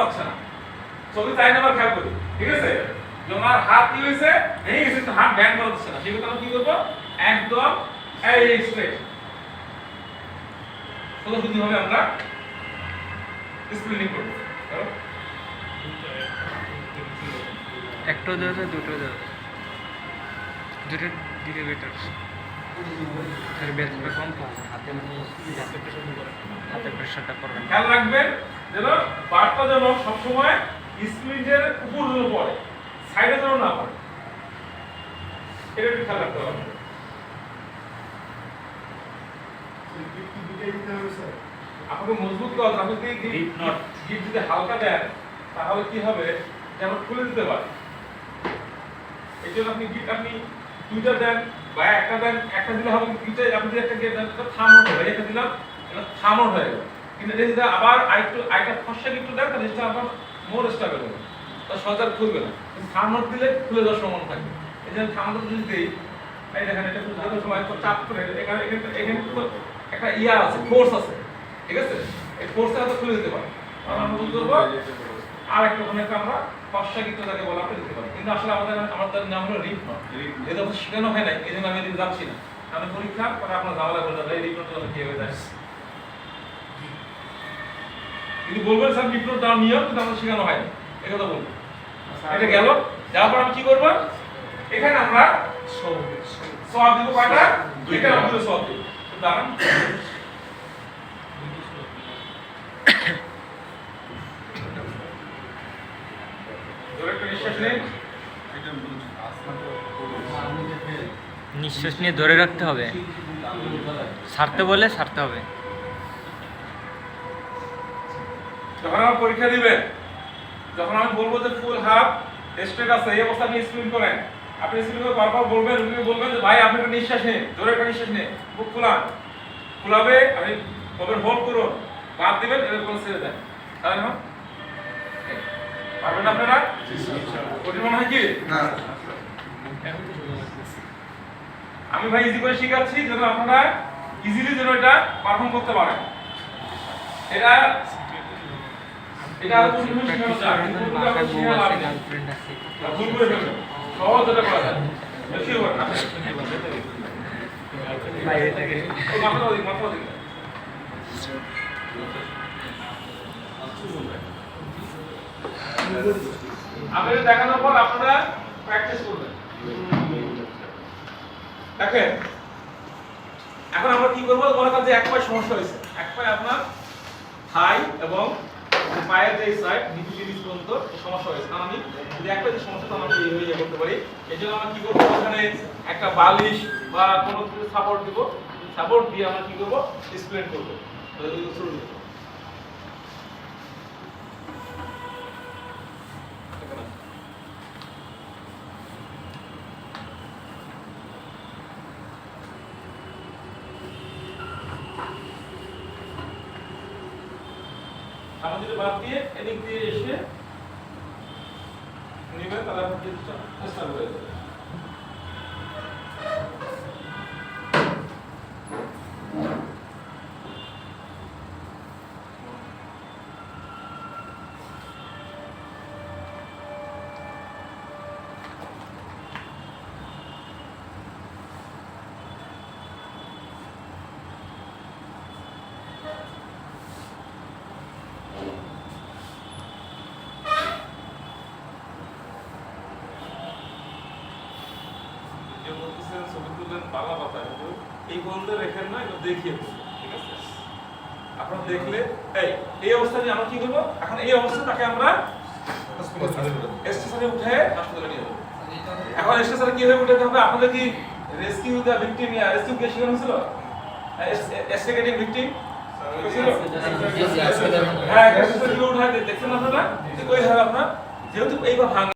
যাচ্ছে না। ছবি চাই নাম্বার খেয়াল করি ঠিক আছে? যে হাত কি হয়েছে? ভেঙে গেছে কিন্তু হাত ব্যান্ড করা যাচ্ছে না। সেক্ষেত্রে আমরা কি করব একদম এই স্ট্রেট সোজা ভাবে আমরা স্প্লিনিং করব। একটা দেওয়া দুটো দেওয়া দুটো দিকে বেটার কম হাতে মানে প্রেশারটা খেয়াল রাখবেন যেন বারটা যেন সবসময় স্প্লিনের উপর যেন পড়ে সাইডে যেন না পড়ে। এটা একটু খেয়াল রাখতে হবে। আপনাকে মজবুত করা আপনি যদি গ্রিপ নট গ্রিপ যদি হালকা দেন তাহলে কি হবে? যেন খুলে দিতে পারে। এই জন্য আপনি গ্রিপ আপনি দুইটা দেন বা একটা দেন একটা দিলে হবে দুইটা আপনি যদি একটা গিয়ে দেন থামন হবে একটা দিলাম এটা থামন হয়ে গেল। কিন্তু যদি আবার আরেকটু, আরেকটা ফসা একটু দেন তাহলে সেটা আবার মোর স্টাবেল হবে তা সজাগ খুলবে না। থামন দিলে খুলে যাওয়ার সম্ভাবনা থাকবে এই জন্য থামন যদি দেই, এই দেখেন, এটা খুব যত সময় একটু চাপ করে, এখানে এখানে এখানে একটা ইয়া আছে ফোর্স আছে। ঠিক আছে? এই ফোর্সটা হয়তো খুলে দিতে পারে। তখন আমরা কি করব? আর একটা একটা আমরা ফসা কিন্তু তাকে বলা আপনি দিতে পারি। কিন্তু আসলে আমাদের আমাদের নাম হলো রিপ নট এটা তো শেখানো হয় নাই এই জন্য আমি এদিন যাচ্ছি না। কারণ পরীক্ষা, পরে আপনার ঝামেলা করে যাবে। এই রিপ নট কি হয়ে যায়? কিন্তু বলবেন স্যার নট দেওয়ার নিয়ম কিন্তু আমাদের শেখানো হয়নি। এই কথা বলব। এটা গেল। যাওয়ার পর আমি কি করব? এখানে আমরা সব দিব কয়টা? দুইটা আমরা সব দিব। দাঁড়ান। নিঃশ্বাস নিঃশ্বাস নিয়ে ধরে রাখতে হবে। ছাড়তে বলে ছাড়তে হবে। যখন আমার পরীক্ষা দিবেন যখন আমি বলব যে ফুল হাফ স্ট্রেট আছে এই অবস্থা আপনি স্ক্রিন করেন। আপনি স্ক্রিন করে বারবার বলবেন রুগীকে বলবেন যে ভাই আপনি একটা নিঃশ্বাস নিন জোরে একটা নিঃশ্বাস নিন বুক ফুলান। ফুলাবে আপনি কবের হোল্ড করুন। বাদ দিবেন এবার করে ছেড়ে দেন। তাহলে না? পারবেন আপনারা? কঠিন মনে হয় কি? আমি ভাই ইজি করে শিখাচ্ছি যেন আপনারা ইজিলি যেন এটা পারফর্ম করতে পারেন। এটা আপনাদের দেখানোর পর আপনারা প্র্যাকটিস করবেন। দেখেন এখন আমরা কি করব? মনে করেন যে এক পায়ে সমস্যা হয়েছে। এক পায়ে আপনার থাই এবং পায়ের যে সাইড নিচু জিনিস পর্যন্ত সমস্যা হয়েছে। কারণ আমি যদি একটা যে সমস্যা আমি এইভাবে ইয়ে করতে পারি। এই জন্য আমরা কি করব? ওখানে একটা বালিশ বা কোনো কিছু সাপোর্ট দিব। সাপোর্ট দিয়ে আমরা কি করব? স্প্লেন করব। শুরু করব। সামনে দিকে বাদ দিয়ে এদিক দিয়ে এসে নেবেন তাহলে আপনার জিনিসটা স্টার্ট হয়ে যাবে যে বলতেছেন ছবি তুললেন বাংলা কথা কিন্তু এই পর্যন্ত রেখেন না এটা দেখিয়ে বলুন, ঠিক আছে আপনারা দেখলে এই এই অবস্থা নিয়ে আমরা কি করব এখন এই অবস্থা তাকে আমরা স্টেশনে উঠে হাসপাতালে নিয়ে যাব এখন স্টেশনে কি হয়ে উঠাতে হবে আপনাদের কি রেস্কিউ দ্য ভিকটিম ইয়া রেস্কিউ কে শেখানো হয়েছিল এসটিগেটিং ভিকটিম হ্যাঁ দেখছেন আপনারা ওই ভাবে আপনার যেহেতু এইবার ভাঙ